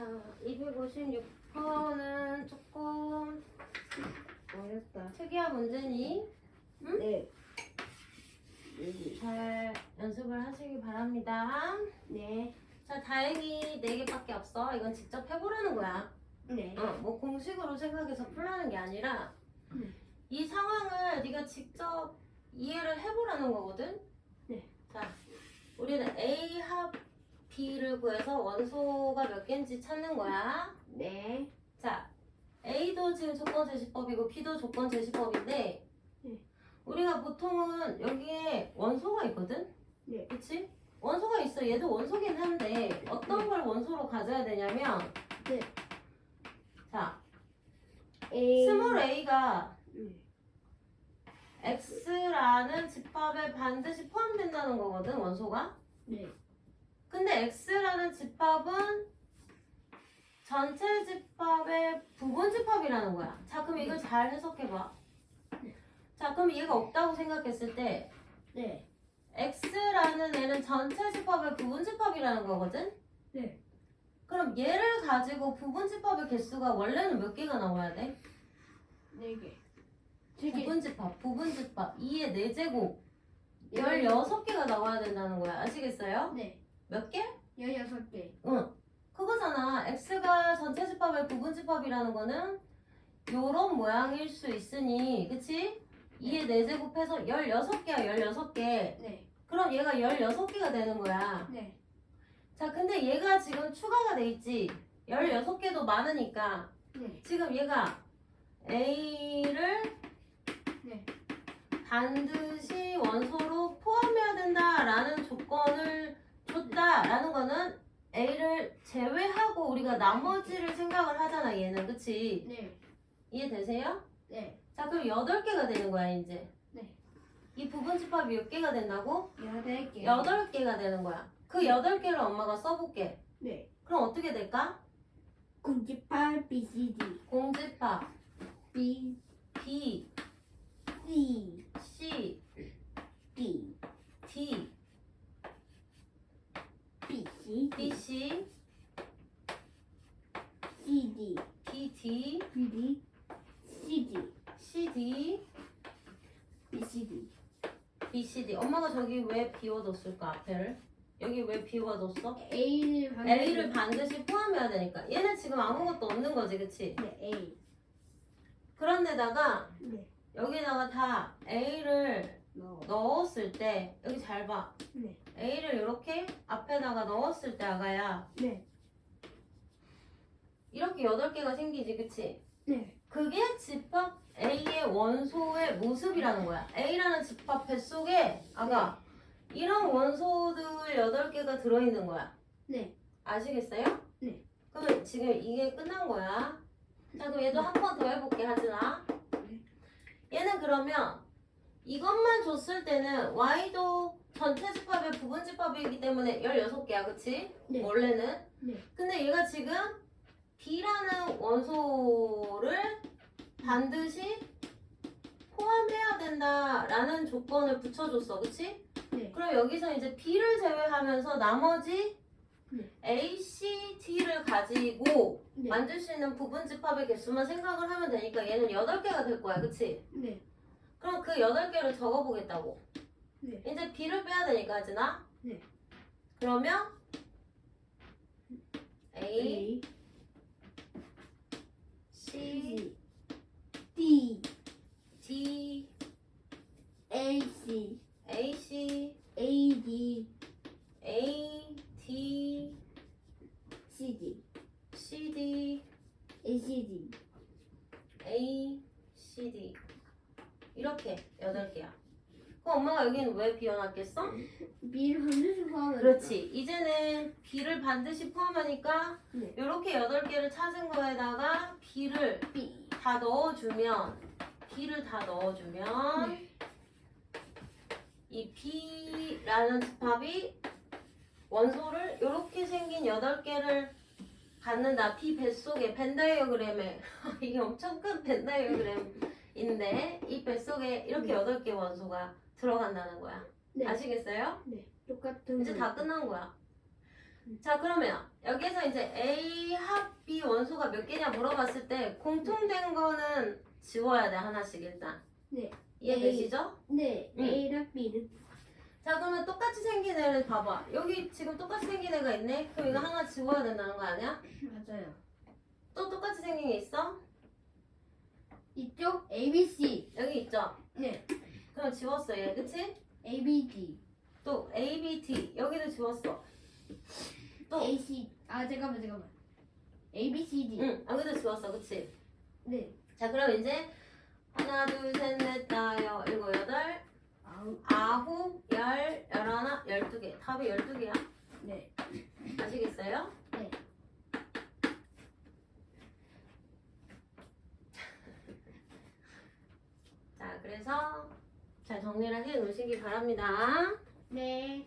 자, 256번은 조금 어렵다. 특이한 문제니 네. 잘 연습을 하시기 바랍니다. 네. 자, 다행히 4개밖에 없어. 이건 직접 해보라는 거야. 네. 어, 뭐 공식으로 생각해서 풀라는 게 아니라 네. 이 상황을 네가 직접 이해를 해보라는 거거든. 네. 자, 우리는 A 합 B를 구해서 원소가 몇 개인지 찾는 거야. 네. 자, A도 지금 조건 제시법이고 B도 조건 제시법인데 네. 우리가 보통은 여기에 원소가 있거든. 네. 그치? 원소가 있어. 얘도 원소긴 한데 어떤 걸 원소로 가져야 되냐면 네. 자, A. 스몰 a가 네. x라는 집합에 반드시 포함된다는 거거든 원소가. 네. 근데 x라는 집합은 전체 집합의 부분 집합이라는 거야. 자, 그럼 이걸 잘 해석해봐. 자, 그럼 얘가 없다고 생각했을 때 네. x라는 애는 전체 집합의 부분 집합이라는 거거든. 네. 그럼 얘를 가지고 부분 집합의 개수가 원래는 몇 개가 나와야 돼? 네 개. 세 개. 부분 집합, 부분 집합 2의 4제곱 열- 16개가 나와야 된다는 거야. 아시겠어요? 네. 몇 개? 열여섯 개. 응. 그거잖아. x가 전체 집합의 부분 집합이라는 거는 요런 모양일 수 있으니, 그치? 2의 4제곱 해서 16개야, 16개. 네. 그럼 얘가 16개가 되는 거야. 네. 자, 근데 얘가 지금 추가가 돼 있지. 16개도 많으니까. 네. 지금 얘가 A를 네. 반드시 원소로 포함해야 된다라는 조건을 줬다 라는 거는 A를 제외하고 우리가 나머지를 생각을 하잖아 얘는 그치? 네. 이해되세요? 네. 자 그럼 8개가 되는 거야 이제 네. 이 부분 집합이 몇 개가 된다고? 여덟 개. 8개가 되는 거야 그 8개를 엄마가 써볼게 네. 그럼 어떻게 될까? 공지팔 B C D 공집합 B B, C C, D, B C B, C, C D B, D, B D C D C, D, B C D B, C, D. 엄마가 저기 왜 비워뒀을까 앞에를? 여기 왜 비워뒀어? A를 반드시 A를 반드시 포함해야 되니까. 얘는 지금 아무것도 없는 거지, 그치? 네 A 그런데다가 네 여기다가 다 A를 넣어 넣었을 때 여기 잘 봐. 네. A를 이렇게 앞에다가 넣었을 때 아가야 네. 이렇게 8개가 생기지, 그치? 네. 그게 집합 A의 원소의 모습이라는 거야. A라는 집합 뱃속에 아가 이런 원소들 8개가 들어있는 거야. 네. 아시겠어요? 네. 그러면 지금 이게 끝난 거야. 자, 그럼 얘도 한 번 더 해볼게, 하진아. 네. 얘는 그러면 이것만 줬을 때는 Y도 전체 집합의 부분 집합이기 때문에 16개야, 그치? 네. 원래는. 네. 근데 얘가 지금 B라는 원소를 반드시 포함해야 된다라는 조건을 붙여줬어, 그치? 네. 그럼 여기서 이제 B를 제외하면서 나머지 네. A, C, D를 가지고 네. 만들 수 있는 부분 집합의 개수만 생각을 하면 되니까 얘는 8개가 될 거야, 그치? 네. 그럼 그 8개를 적어보겠다고. 네. 이제 B를 빼야 되니까, 하진아? 네. 그러면 A, A C, D D, A C A, C, A D A, D, C D C, D, A C D A, C, D. 이렇게 8개야. 그럼 엄마가 여기는 왜 비워놨겠어? 반드시 포함해 그렇지. 이제는 B를 반드시 포함하니까 네. 이렇게 8개를 찾은 거에다가 B를 B 다 넣어주면 B를 다 넣어주면 네. 이 B라는 집합이 원소를 이렇게 생긴 8개를 갖는다. B 뱃속에 벤다이어그램에 이게 엄청 큰 벤다이어그램 인데 이 뱃속에 이렇게 네. 8개 원소가 들어간다는 거야. 네. 아시겠어요? 네. 똑같은 이제 거. 다 끝난 거야. 자 그러면 여기서 이제 A 합 B 원소가 몇 개냐 물어봤을 때 공통된 거는 지워야 돼 하나씩 일단 네. 이해되시죠? 네. 응. A랑 B는 자 그러면 똑같이 생긴 애를 봐봐 여기 지금 똑같이 생긴 애가 있네 그럼 이거 하나 지워야 된다는 거 아니야? 맞아요. 또 똑같이 생긴 게 있어? 이쪽 A, B, C. 여기 있죠? 네. 그럼 지웠어 얘 그치? A, B, D. 또 A, B, T 여기도 지웠어 또 A, C. 아 잠깐만 잠깐만. A, B, C, D. 응, 여기도 지웠어 그치? 네. 자 그럼 이제 하나 둘셋넷 다섯 일곱 여덟. 아홉 열 열하나 열두 개 답이 열두 개야 네. 아시겠어요? 네. 자 그래서 잘 정리를 해 놓으시기 바랍니다 네.